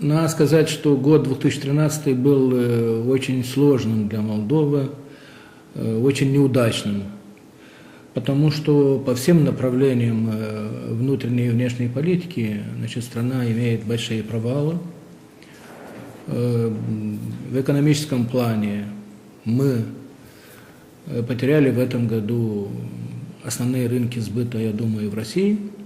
Надо сказать, что год 2013 был э, очень сложным для Молдовы, э, очень неудачным, потому что по всем направлениям э, внутренней и внешней политики значит, страна имеет большие провалы. В экономическом плане мы потеряли в этом году основные рынки сбыта, я думаю, в России –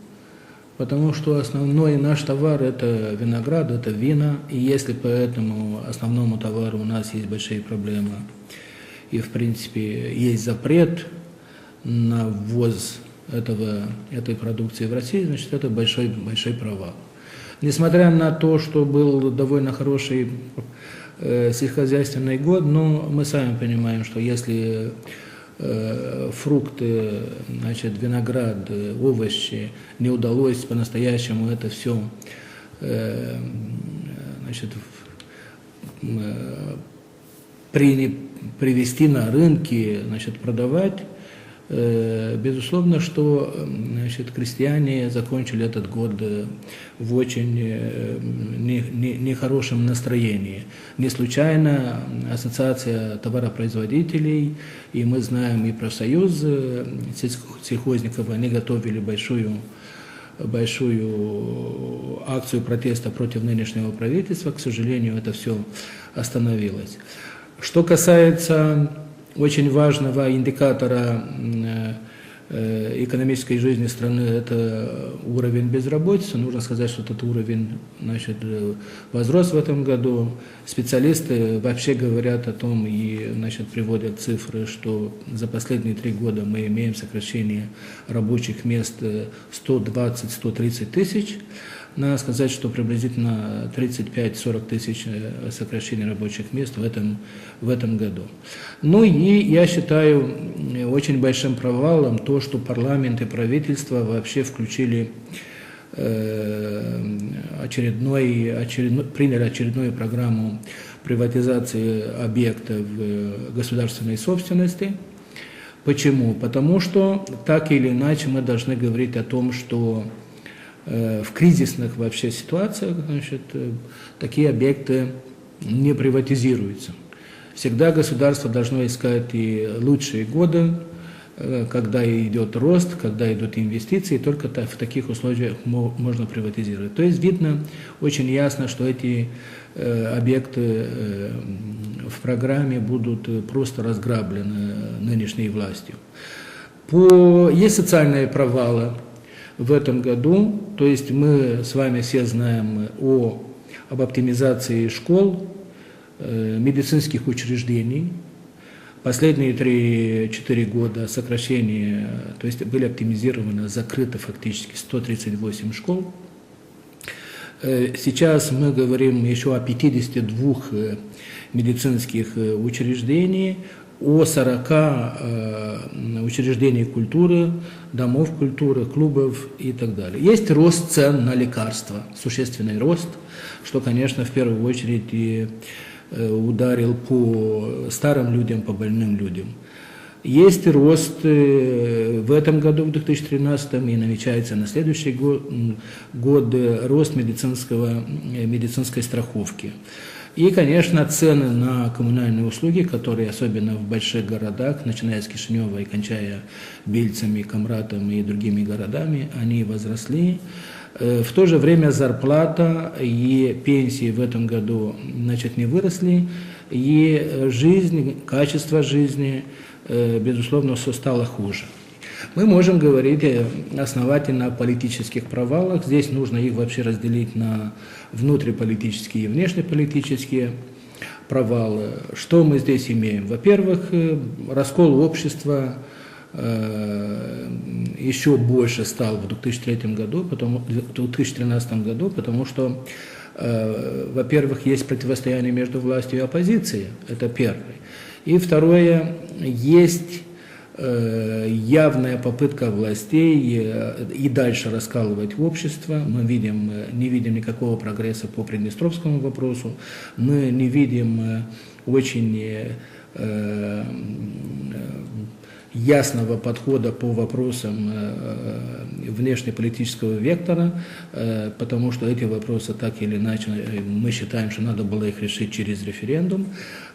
потому что основной наш товар – это виноград, это вина, и если по этому основному товару у нас есть большие проблемы, и в принципе есть запрет на ввоз этого, этой продукции в Россию, значит это большой, большой провал. Несмотря на то, что был довольно хороший э, сельскохозяйственный год, но мы сами понимаем, что если фрукты, значит, виноград, овощи, не удалось по-настоящему это все э, значит, э, при, привести на рынки, значит, продавать, Э, безусловно, что значит, крестьяне закончили этот год э, в очень э, нехорошем не, не настроении. Не случайно Ассоциация товаропроизводителей, и мы знаем и профсоюз сельхозников, они готовили большую большую акцию протеста против нынешнего правительства. К сожалению, это все остановилось. Что касается очень важного индикатора э, э, экономической жизни страны это уровень безработицы. Нужно сказать, что этот уровень значит, возрос в этом году. Специалисты вообще говорят о том и значит, приводят цифры, что за последние три года мы имеем сокращение рабочих мест 120-130 тысяч. Надо сказать, что приблизительно 35-40 тысяч э, сокращений рабочих мест в этом, в этом году. Ну и я считаю очень большим провалом то, что парламент и правительство вообще включили э, очередной, очередной, приняли очередную программу приватизации объектов э, государственной собственности. Почему? Потому что так или иначе мы должны говорить о том, что Э, в кризисных вообще ситуациях значит, э, такие объекты не приватизируются. Всегда государство должно искать и лучшие годы, э, когда идет рост, когда идут инвестиции, только в таких условиях можно приватизировать. То есть видно очень ясно, что эти объекты в программе будут просто разграблены нынешней властью. По... Есть социальные провалы, в этом году. То есть мы с вами все знаем о, об оптимизации школ, э, медицинских учреждений. Последние 3-4 года сокращение, то есть были оптимизированы, закрыты фактически 138 школ. Э, сейчас мы говорим еще о 52 э, медицинских учреждениях, о 40 э, учреждений культуры, домов культуры, клубов и так далее. Есть рост цен на лекарства, существенный рост, что, конечно, в первую очередь и э, ударил по старым людям, по больным людям. Есть рост э, в этом году, в 2013, и намечается на следующий год, год рост медицинского, медицинской страховки. И, конечно, цены на коммунальные услуги, которые особенно в больших городах, начиная с Кишинева и кончая Бельцами, Камратом и другими городами, они возросли. Э, в то же время зарплата и пенсии в этом году значит, не выросли, и жизнь, качество жизни, э, безусловно, все стало хуже. Мы можем говорить э, основательно о политических провалах. Здесь нужно их вообще разделить на внутриполитические и внешнеполитические провалы. Что мы здесь имеем? Во-первых, э, раскол общества э, еще больше стал в 2003 году, потому, в 2013 году, потому что, во-первых, есть противостояние между властью и оппозицией, это первое. И второе, есть Э, явная попытка властей э, и дальше раскалывать общество. Мы видим, э, не видим никакого прогресса по Приднестровскому вопросу, мы не видим очень ясного подхода по вопросам внешнеполитического вектора, потому что эти вопросы так или иначе мы считаем, что надо было их решить через референдум.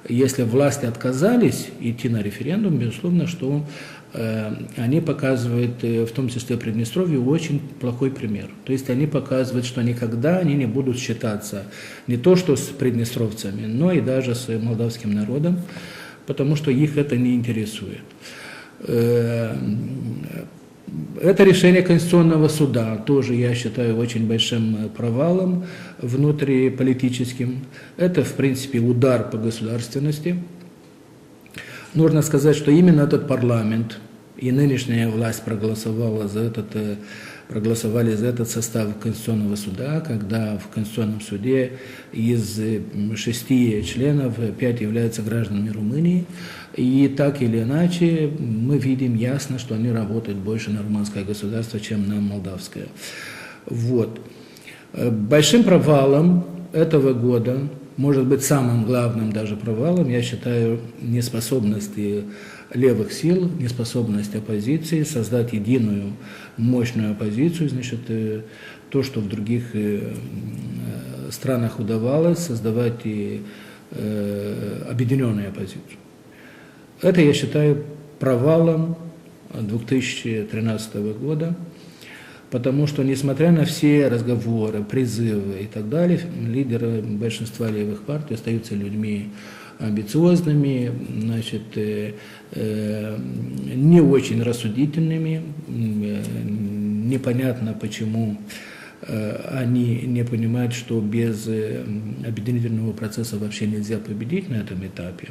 Если власти отказались идти на референдум, безусловно, что Э, они показывают, э, в том числе Приднестровью, очень плохой пример. То есть они показывают, что никогда они не будут считаться не то что с приднестровцами, но и даже с молдавским народом, потому что их это не интересует. Э, это решение Конституционного суда тоже, я считаю, очень большим провалом внутриполитическим. Это, в принципе, удар по государственности. Нужно сказать, что именно этот парламент и нынешняя власть проголосовала за этот, э, проголосовали за этот состав Конституционного суда, когда в Конституционном суде из шести членов пять являются гражданами Румынии. И так или иначе мы видим ясно, что они работают больше на румынское государство, чем на молдавское. Вот. Э, большим провалом этого года может быть, самым главным даже провалом, я считаю, неспособность левых сил, неспособность оппозиции создать единую мощную оппозицию, значит, э, то, что в других э, э, странах удавалось, создавать и объединенную оппозицию. Это я считаю провалом 2013 года потому что, несмотря на все разговоры, призывы и так далее, лидеры большинства левых партий остаются людьми амбициозными, значит, э, э, не очень рассудительными, э, непонятно почему э, они не понимают, что без объединительного процесса вообще нельзя победить на этом этапе.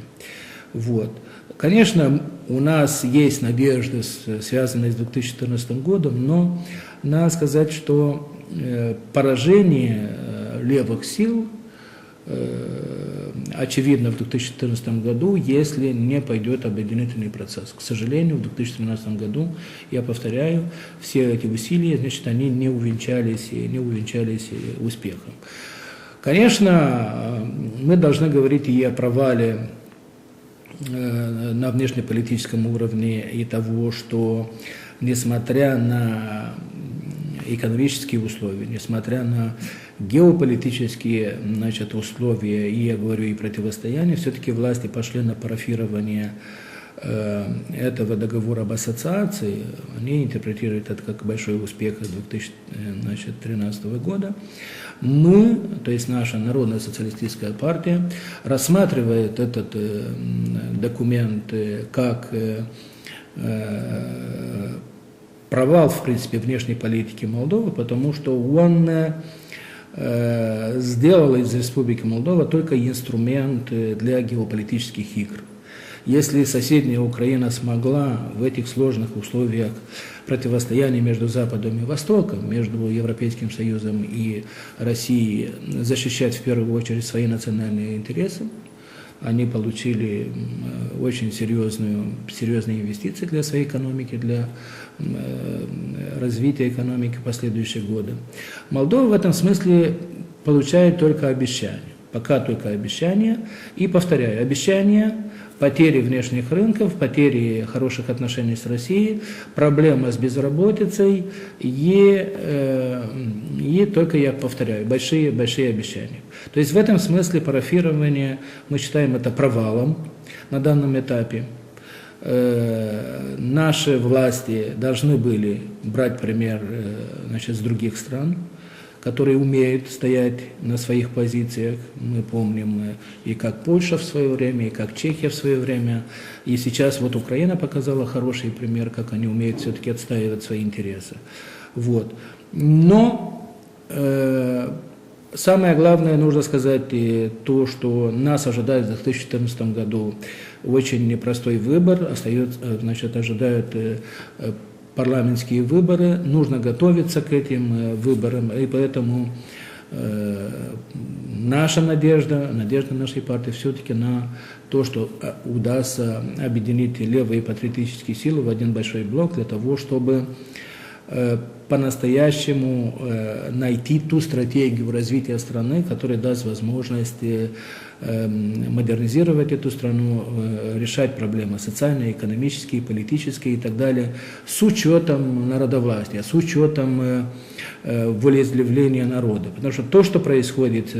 Вот. Конечно, у нас есть надежды, связанные с 2014 годом, но надо сказать, что э, поражение э, левых сил э, очевидно в 2014 году, если не пойдет объединительный процесс. К сожалению, в 2013 году, я повторяю, все эти усилия, значит, они не увенчались, не увенчались успехом. Конечно, мы должны говорить и о провале на внешнеполитическом уровне и того, что несмотря на экономические условия, несмотря на геополитические значит, условия, и я говорю, и противостояние, все-таки власти пошли на парафирование э, этого договора об ассоциации, они интерпретируют это как большой успех 2013 года. Мы, то есть наша Народная социалистическая партия, рассматривает этот э, документ э, как э, э провал, в принципе, внешней политики Молдовы, потому что он э, сделал из Республики Молдова только инструмент для геополитических игр. Если соседняя Украина смогла в этих сложных условиях противостояния между Западом и Востоком, между Европейским Союзом и Россией защищать в первую очередь свои национальные интересы, они получили очень серьезную, серьезные инвестиции для своей экономики, для э, развития экономики последующие годы. Молдова в этом смысле получает только обещания. Пока только обещания. И повторяю, обещания потери внешних рынков, потери хороших отношений с Россией, проблема с безработицей и, э, и только, я повторяю, большие, большие обещания. То есть в этом смысле парафирование, мы считаем это провалом на данном этапе. Э, наши власти должны были брать пример э, значит, с других стран, которые умеют стоять на своих позициях. Мы помним э, и как Польша в свое время, и как Чехия в свое время. И сейчас вот Украина показала хороший пример, как они умеют все-таки отстаивать свои интересы. Вот. Но э, самое главное, нужно сказать и то, что нас ожидает в 2014 году очень непростой выбор, остается, э, значит, ожидают э, парламентские выборы, нужно готовиться к этим э, выборам, и поэтому э, наша надежда, надежда нашей партии все-таки на то, что э, удастся объединить левые патриотические силы в один большой блок для того, чтобы по-настоящему э, найти ту стратегию развития страны, которая даст возможность э, эм, модернизировать эту страну, э, решать проблемы социальные, экономические, политические и так далее, с учетом народовластия, с учетом волеизъявления народа. Потому что то, что происходит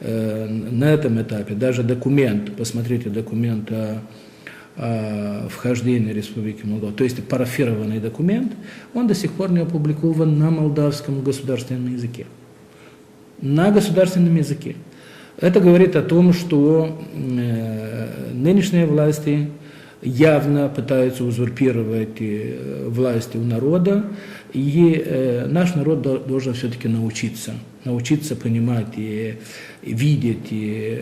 на этом этапе, даже документ, посмотрите документ о вхождения Республики Молдова, то есть парафированный документ, он до сих пор не опубликован на молдавском государственном языке. На государственном языке. Это говорит о том, что э, нынешние власти явно пытаются узурпировать э, власть у народа, и э, наш народ должен все-таки научиться, научиться понимать и, и видеть и,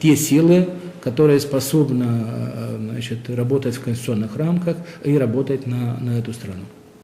те силы, которая способна значит, работать в конституционных рамках и работать на, на эту страну.